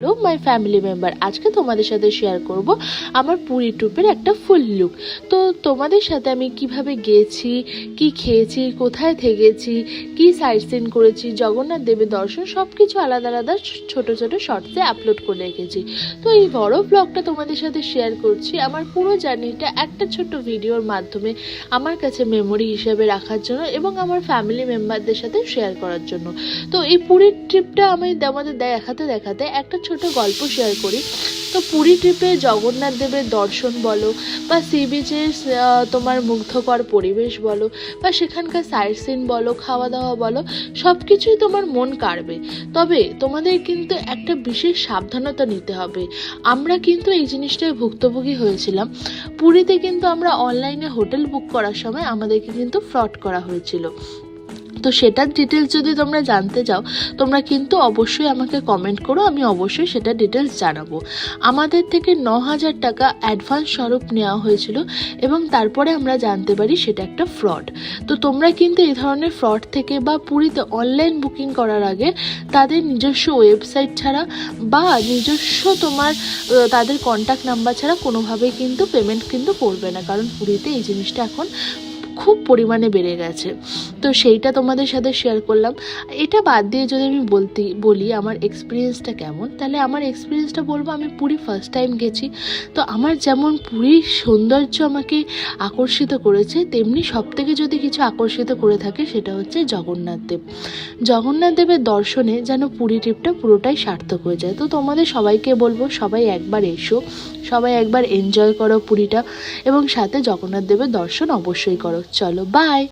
Hello my family member আজকে তোমাদের সাথে শেয়ার করব আমার পুরী ট্রিপের একটা ফুল লুক তো তোমাদের সাথে আমি কীভাবে গেছি, কি খেয়েছি, কোথায় থেকেছি, কি সাইট সিন করেছি, জগন্নাথ দেবের দর্শন সব কিছু আলাদা আলাদা ছোট ছোট শর্টসে আপলোড করে রেখেছি। তো এই বড় ব্লগটা তোমাদের সাথে শেয়ার করছি আমার পুরো জার্নিটা একটা ছোট্ট ভিডিওর মাধ্যমে আমার কাছে মেমোরি হিসেবে রাখার জন্য এবং আমার ফ্যামিলি মেম্বারদের সাথে শেয়ার করার জন্য। তো এই পুরীর ট্রিপটা আমি আমাদের দেখাতে দেখাতে একটা ছোট গল্প শেয়ার করি। তো পুরী ট্রিপে জগন্নাথ দেবের দর্শন বলো বা সি বিচের তোমার মুগ্ধকর পরিবেশ বলো বা সেখানকার সাইট সিন বলো খাওয়া দাওয়া বলো সব কিছুই তোমার মন কাড়বে। তবে তোমাদের কিন্তু একটা বিশেষ সাবধানতা নিতে হবে। আমরা কিন্তু এই জিনিসটায় ভুক্তভোগী হয়েছিলাম। পুরীতে কিন্তু আমরা অনলাইনে হোটেল বুক করার সময় আমাদেরকে কিন্তু ফ্রড করা হয়েছিল। তো সেটার ডিটেলস যদি তোমরা জানতে চাও, তোমরা কিন্তু অবশ্যই আমাকে কমেন্ট করো, আমি অবশ্যই সেটা ডিটেলস জানাব। আমাদের থেকে ন হাজার টাকা অ্যাডভান্স স্বরূপ নেওয়া হয়েছিল এবং তারপরে আমরা জানতে পারি সেটা একটা ফ্রড তো তোমরা কিন্তু এই ধরনের ফ্রড থেকে বা পুরীতে অনলাইন বুকিং করার আগে তাদের নিজস্ব ওয়েবসাইট ছাড়া বা নিজস্ব তোমার তাদের কন্ট্যাক্ট নাম্বার ছাড়া কোনোভাবেই কিন্তু পেমেন্ট কিন্তু করবে না। কারণ পুরীতে এই জিনিসটা এখন খুব পরিমাণে বেড়ে গেছে। তো সেইটা তোমাদের সাথে শেয়ার করলাম। এটা বাদ দিয়ে যদি আমি বলতে, বলি আমার এক্সপিরিয়েন্সটা কেমন, তাহলে আমার এক্সপিরিয়েন্সটা বলব আমি পুরী ফার্স্ট টাইম গেছি। তো আমার যেমন পুরীর সৌন্দর্য আমাকে আকর্ষিত করেছে, তেমনি সব থেকে যদি কিছু আকর্ষিত করে থাকে সেটা হচ্ছে জগন্নাথ দেব। জগন্নাথ দেবের দর্শনে যেন পুরী ট্রিপটা পুরোটাই সার্থক হয়ে যায়। তো তোমাদের সবাইকে বলব, সবাই একবার এসো, সবাই একবার এনজয় করো পুরীটা, এবং সাথে জগন্নাথ দেবের দর্শন অবশ্যই করো। চলো বাই